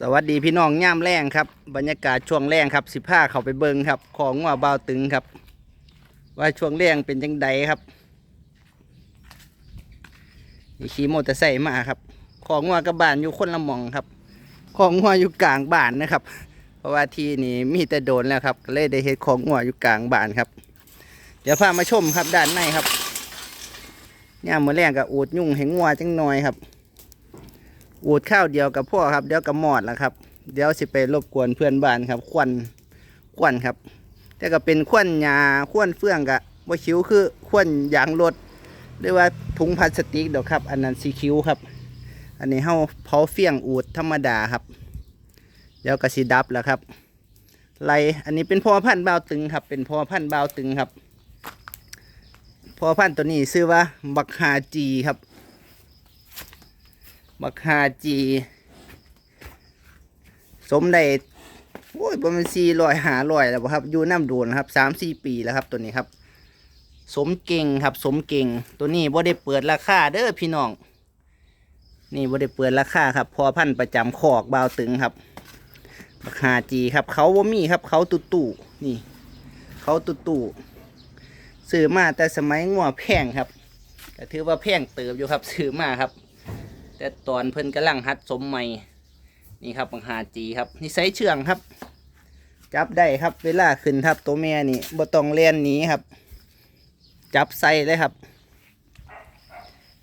สวัสดีพี่น้องย่ามแรงครับ บรรยากาศช่วงแรงครับสิผ้าเขาไปเบิงครับ ของว่าเบาตึงครับ ว่าช่วงแรงเป็นจังใดครับขี่มอเตอร์ไซค์มาครับ ของว่ากับบ้านอยู่คนละหมองครับ ของว่าอยู่กลางบ้านนะครับ เพราะว่าที่นี่มีแต่โดนแล้วครับเลยได้เห็ดของว่าอยู่กลางบ้านครับ เดี๋ยวพามาชมครับด้านในครับย่ามมือแรงกับอูดยุ่งแหงงัวจังหน่อยครับ อูดข้าวเดียวกับพ่อครับ เดี๋ยวกับหมอดแล้วครับ เดี๋ยวสิไปรบกวนเพื่อนบ้านครับ ควันควันครับ แต่ก็เป็นควันยาควันเฟื่องกะว่าคิ้วคือควันยางรถหรือว่าถุงพลาสติกเดี๋ยวครับ อันนั้นสีคิ้วครับ อันนี้เฮาเผาเฟี้ยงอูดธรรมดาครับ เดี๋ยวก็สีดับแล้วครับไลอันนี้เป็นพ่อพันธุ์บาวตึงครับ เป็นพ่อพันธุ์บาวตึงครับพ่อพันธุ์ตัวนี้ชื่อว่าบักฮาจีครับ บักฮาจี สมได้โอ้ยประมาณสี่ร้อยหาร้อยแล้วครับอยู่น้ำโดนครับสามสี่ปีแล้วครับตัวนี้ครับ สมเก่งครับ สมเก่ง ตัวนี้บ่ได้เปิดราคาเด้อพี่น้อง นี่บ่ได้เปิดราคาครับ พอพันประจำคอกบาวตึงครับบักฮาจีครับ เขาบ่มีครับ เขาตุตู่นี่ เขาตุตู่ซื้อมาแต่สมัยงัวแพงครับก็ถือว่าแพงเติบอยู่ครับซื้อมาครับ แต่ตอนเพิ่นกำลังหัดสมใหม่นี่ครับบังหาจีครับนี่ใส่เชื่องครับ จับได้ครับเวลาขึ้นทับตัวแม่นี่บ่ต้องเลียนหนีครับ จับใส่เลยครับ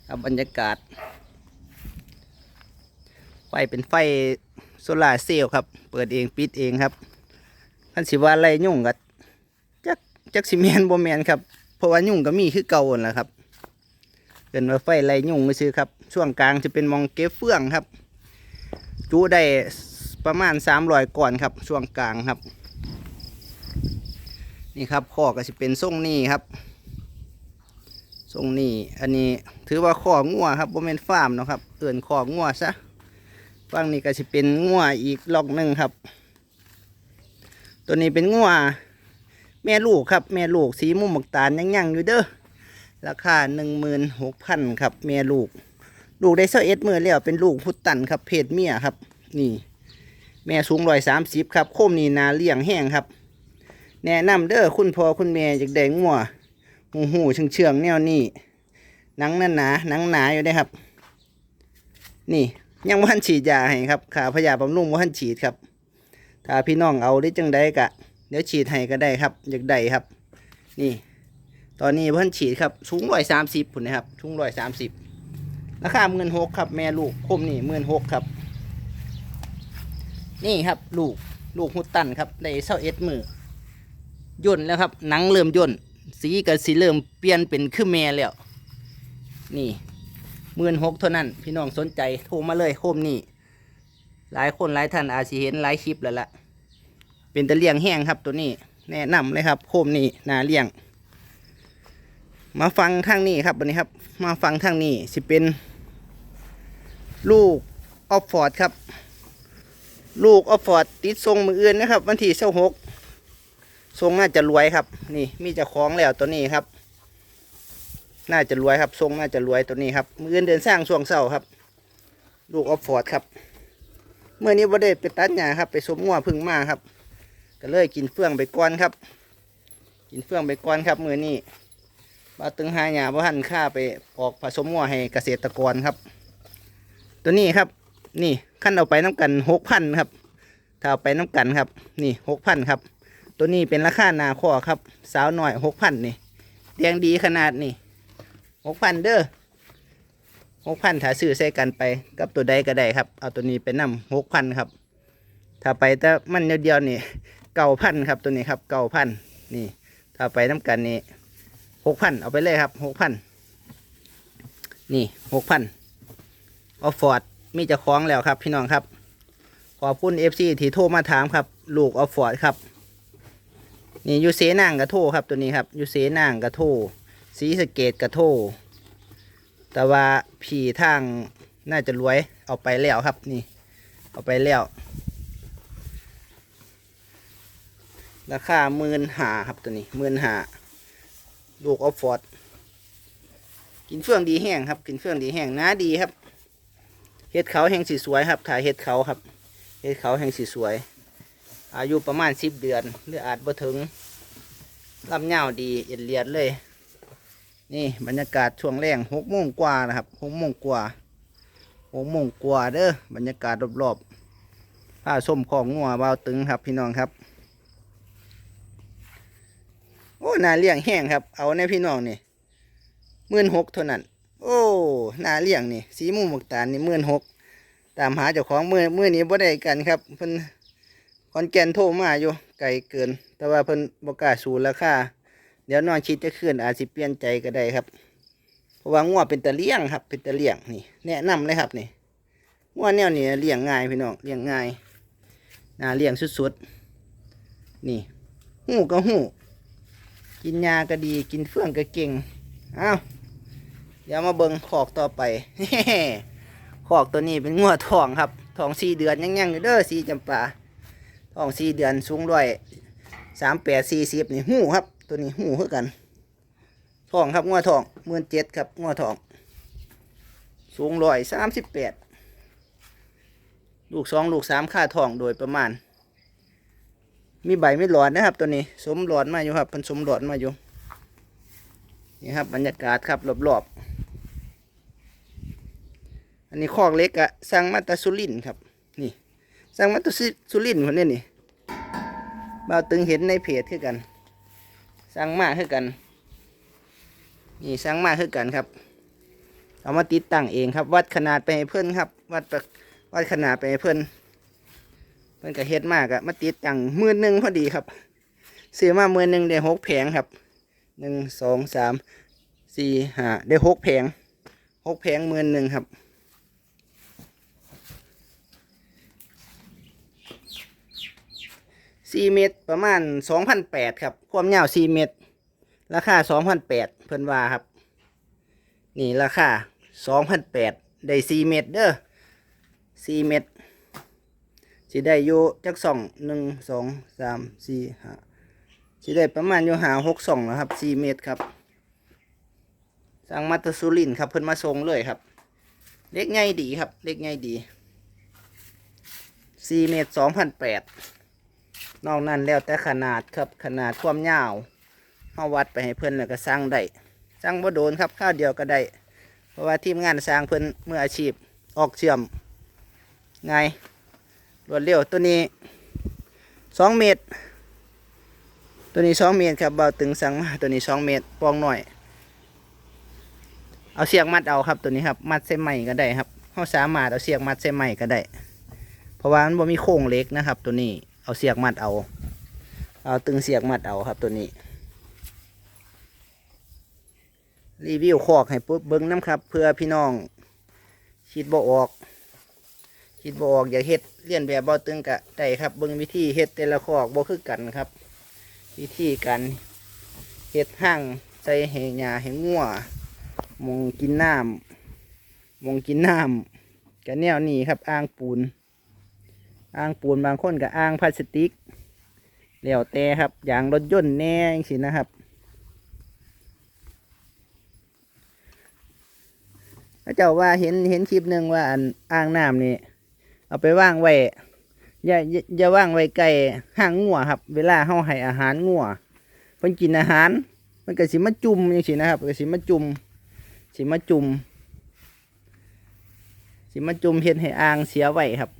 ครับบรรยากาศ ไฟเป็นไฟโซลาร์เซลล์ครับ เปิดเองปิดเองครับท่านสิว่าอะไรยุ่งกับจักจักสิแมนบ่แมนครับเพราะว่ายุ่งก็มีคือเก่าหั่นแหละครับเป็นว่าไฟไรยุ่งไม่ซื้อครับ ช่วงกลางจะเป็นมองเก็บเฟื่องครับ จูได้ประมาณสามรอยก่อนครับ ช่วงกลางครับ นี่ครับข้อก็จะเป็นทรงนี้ครับทรงนี้อันนี้ถือว่าข้องัวครับโมเมนฟาร์มนะครับเอื่นข้องัวซะฝั่งนี้ก็จะเป็นงัวอีกล็อกหนึ่งครับ ตัวนี้เป็นงัวแม่ลูกครับ แม่ลูกสีมุมหมกตาลยังยังอยู่เด้อราคาหนึ่งหมื่นหกพันครับเมียลูก ลูกได้เซเอ็ดมือแล้วเป็นลูกพุตตันครับเพศเมียครับ นี่ แม่สูงร้อยสามสิบครับโคมนี่นาเลี้ยงแห้งครับ แนะนำเด้อคุณพ่อคุณแม่จากแดงงัวหูหูเชื่องเชื่องแนวนี้หนังนั่นหนาหนังหนาอยู่ได้ครับ นี่ยังว่านฉีดยาให้ครับขาพยาบำรุงว่านฉีดครับถ้าพี่น้องเอาได้จังใดกะ เดี๋ยวฉีดให้ก็ได้ครับ อยากได้ครับ นี่ ตอนนี้เพิ่นฉีดครับสูงร้อยสามสิบผุนนะครับสูงร้อยสามสิบ ราคาหมื่นหกครับ แม่ลูกคมนี่หมื่นหกครับ นี่ครับลูกลูกหุดตันครับได้เศร้าเอ็ดมือย่นแล้วครับ หนังเริ่มย่นสีกับสีเริ่มเปลี่ยนเป็นคือแม่แล้ว นี่หมื่นหกเท่านั้น พี่น้องสนใจโทรมาเลยโคมนี่หลายคนหลายท่านอาจสิเห็นหลายคลิปแล้วละเป็นตะเลียงแห้งครับตัวนี้ แนะนำเลยครับ โคมนี่นาเลียง มาฟังทางนี้ครับวันนี้ครับ มาฟังทางนี้สิเป็น ลูกออฟฟอร์ดครับ ลูกออฟฟอร์ดติดทรงมืออื่นนะครับ วันที่เช้าหกทรงน่าจะรวยครับ นี่มีจะคล้องแล้วตัวนี้ครับ น่าจะรวยครับ ทรงน่าจะรวยตัวนี้ครับมืออื่นเดินสร้างช่วงเช้าครับ ลูกออฟฟอร์ดครับเมื่อนี้บ่ได้ไปตัดหญ้าครับ ไปสมงัวพึ่งมาครับ ก็เลยกินเฟื่องไปก่อนครับ กินเฟื่องไปก่อนครับมือนี้บาตึงหาหยาบ่หันค่าไปออกผสมงัวให้เกษตรกรครับ ตัวนี้ครับ นี่ขั้นเอาไปน้ำกันหกพันครับถ้าเอาไปน้ำกันครับ นี่หกพันครับ ตัวนี้เป็นราคานาข้อครับ สาวหน่อยหกพันนี่แดงดีขนาดนี่หกพันเด้อหกพันถ้าซื้อใส่กันไปกับตัวใดก็ได้ครับ เอาตัวนี้ไปนำหกพันครับ ถ้าไปแต่มันเดียวๆนี่เก้าพันครับตัวนี้ครับเก้าพันนี่ ถ้าไปน้ำกันนี่หกพันเอาไปเลยครับหกพันนี่หกพัน ออฟฟอร์ดมีจะคล้องแล้วครับ พี่น้องครับ ขอบคุณเอฟซีที่โทรมาถามครับ ลูกออฟฟอร์ดครับ นี่ยูเซนางกระโทครับตัวนี้ครับยูเซนางกระโทสีสเกตกระโทแต่ว่าผีทางน่าจะรวยเอาไปแล้วครับนี่ เอาไปแล้ว ราคาหมื่นหาครับตัวนี้หมื่นหาลูกออฟฟอร์ดกินเฟื่องดีแห้งครับ กินเฟื่องดีแห้งน้าดีครับ เห็ดเขาแห้งสีสวยครับถ่ายเห็ดเขาครับเฮ็ดเขาแห่งสีสวย อายุประมาณสิบเดือนหรืออาจบ่ถึงลำยาดีเอ็ดเลียดเลย นี่บรรยากาศช่วงแรงหกโมงกว่านะครับหกโมงกว่าหกโมงกว่าเด้อบรรยากาศรอบๆผ้าส้มของงัวเบาตึงครับพี่น้องครับโอ้นาเลี้ยงแห้งครับ เอาในพี่น้องนี่มื่นหกเท่านั้น โอ้นาเลี้ยงนี่ สีมูหมกตาลนี่หมื่นหกตามหาเจ้าของมือมือนี้บ่ได้กันครับเพิ่นคอนแกนโทรมาอยู่ไกลเกิน แต่ว่าเพิ่นบ่กล้าสูนราคาเดี๋ยวนอนชิดจะขึ้นอาจสิเปลี่ยนใจก็ได้ครับ เพราะว่างัวเป็นตะเลี้ยงครับ เป็นตะเลี้ยงนี่ แนะนำเลยครับนี่งัวแนวนี้เลี้ยงง่ายพี่น้องเลี้ยงง่ายน่าเลี้ยงสุดๆนี่หูก็หูกินยาก็ดีกินเฟื่องก็เก่งเอา เดี๋ยวมาเบิงขอกต่อไปขอกตัวนี้เป็นงัวทองครับทองสี่เดือนยังยังอยู่เด้อสีจำปาทองสี่เดือนสูงร้อยสามแปดสี่สิบนี่หูครับ ตัวนี้หูเท่ากันทองครับงัวทองหมื่นเจ็ดครับงัวทอง สูงร้อยสามสิบแปดลูกสองลูกสามค่าทองโดยประมาณ มีใบไม่หลอดนะครับ ตัวนี้สมหลอดมาอยู่ครับมันสมหลอดมาอยู่นี่ครับบรรยากาศครับรอบๆ อันนี้คอกเล็กอะสร้างมาตาสุรินครับ นี่สร้างมาตาสุรินคนนี้นี่บ่าวตึงเห็นในเพจคือกัน สร้างมาคือกัน นี่สร้างมาคือกันครับ เอามาติดตั้งเองครับ วัดขนาดไปให้เพื่อนครับ วัดวัดขนาดไปให้เพื่อนเพิ่อนก็เฮ็ดมากอะมาติดตั้งมื่นหนึ่งพอดีครับซื้อมามื่นหนึ่งได้หกแผงครับหนึ่งสองสามสี่ห้าได้หกแผงหกแผงมื่นหนึ่งครับ สี่เมตรประมาณสองพันแปดครับ ความยาวสี่เมตร ราคาสองพันแปดเพิ่นว่าครับ นี่ราคาสองพันแปดได้สี่เมตรเด้อสี่เมตรสิได้อยู่จักสองหนึ่งสองสามสี่ห้าสิได้ประมาณอยู่หาหกสองนะครับสี่เมตรครับสั่งมาตสุรินครับเพิ่นมาส่งเลยครับ เล็กง่ายดีครับ เล็กง่ายดีสี่เมตรสองพันแปด นอกนั้นแล้วแต่ขนาดครับขนาดความยาวเฮาวัดไปให้เพิ่นแล้วก็สร้างได้สร้างบ่โดนครับข้าวเดียวก็ได้ เพราะว่าทีมงานสร้างเพิ่นมืออาชีพออกเชื่อมง่ายรวดเร็วตัวนี้สองเมตร ตัวนี้สองเมตรครับเบาตึงสั่งมาตัวนี้สองเมตรปองหน่อย เอาเสียกมัดเอาครับตัวนี้ครับมัดเส้นใหม่ก็ได้ครับเขาสามารถเอาเสียกมัดเส้นใหม่ก็ได้ เพราะว่ามันบ่มีโครงเล็กนะครับตัวนี้ เอาเสียกมัดเอา เอาตึงเสียกมัดเอาครับตัวนี้ รีวิวคอกให้ปุ๊บเบิ้งน้ำครับ เพื่อพี่น้องคิดบ่ออก คิดบ่ออกอยากเฮ็ดเลียนแบบบ่ตึงกะได้ครับเบิ่งวิธีเฮ็ดแต่ละคอกบ่คือกันครับ วิธีการเฮ็ดห้างใส่ให้หญ้าให้งัวมองกินน้ำมองกินน้ำกะแนวนี้ครับอ่างปูน อ่างปูนบางคนกับอ่างพลาสติกแล้วแต่ครับอย่างรถยนต์แน่จังนะครับพระเจ้าว่าเห็นเห็นคลิปหนึ่งว่าอันอ่างน้ำนี่เอาไปว่างไว้อย่าอย่าว่างไว้ใกล้ห้างงัวครับ เวลาเฮาให้อาหารงัวเพิ่นกินอาหาร มันก็สิมาจุ่มจังซี่นะครับก็สิมาจุ่มสิมาจุ่มสิมาจุ่มเฮ็ดให้อ่างเสียไว้ครับ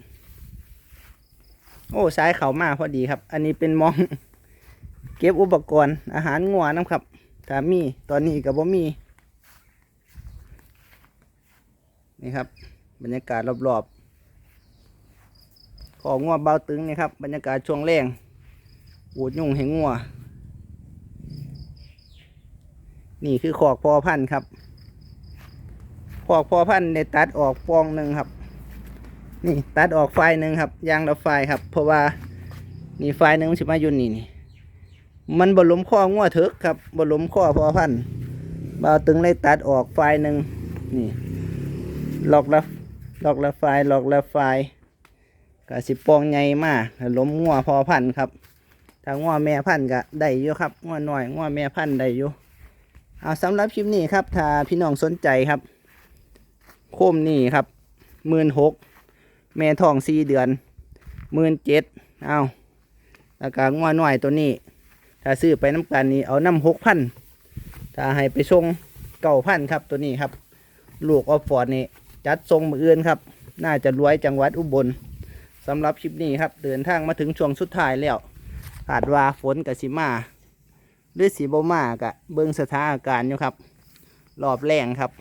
โอ้สายเขามาพอดีครับ อันนี้เป็นมอง เก็บอุปกรณ์อาหารงัวนะครับถ้ามีตอนนี้ก็บ่มี นี่ครับ บรรยากาศรอบๆของงัวเบาตึงนี่ครับ บรรยากาศช่วงแรงอูดยุ่งให้งัว นี่คือขอกพอพันธุ์ครับขอกพอพันธุ์ในตัดออกฟองหนึ่งครับ นี่ตัดออกไฟหนึ่งครับยางละไฟครับ เพราะว่านี่ไฟหนึ่งมันสิมาอยู่นี่นี่ มันบล้มข้องัวเถิกครับบล้มข้อพอพันธุ์เบาตึงเลยตัดออกไฟหนึ่งนี่ล็อกละล็อกละไฟล็อกละไฟก็สิปองใหญ่มากล้มงัวพอพันธ์ครับถ้างัวแม่พันธุ์ก็ได้อยู่ครับงัวน้อยงัวแม่พันธุ์ได้อยู่เอาสำหรับคลิปนี้ครับ ถ้าพี่น้องสนใจครับ โคมนี่ครับหมื่นหก แม่ทองสี่เดือนหมื่นเจ็ดเอาแล้วก็งัวหน่อยตัวนี้ ถ้าซื้อไปน้ำกันนี้เอาน้ำหกพันถ้าให้ไปส่งเก้าพันครับตัวนี้ครับ ลูกออฟฟอร์ดนี่จัดทรงมืออื่นครับ น่าจะรวยจังหวัดอุบลสำหรับคลิปนี้ครับ เดินทางมาถึงช่วงสุดท้ายแล้วคาดว่าฝนกับสิมาหรือสีบมากะเบิ่งสถานการณ์อยู่ครับ รอบแรงครับ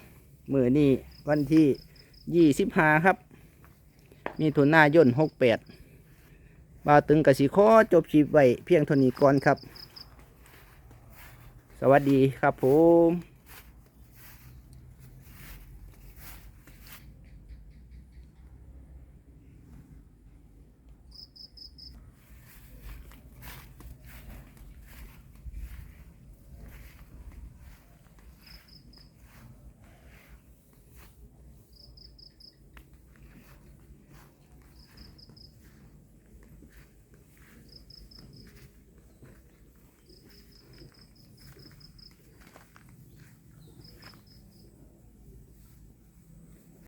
มือนี้วันที่ยี่สิบห้าครับ มีทุนหน้ายนหกแปดบาตึงกสิขอจบคลิปไว้เพียงเท่านี้ก่อนครับ สวัสดีครับผม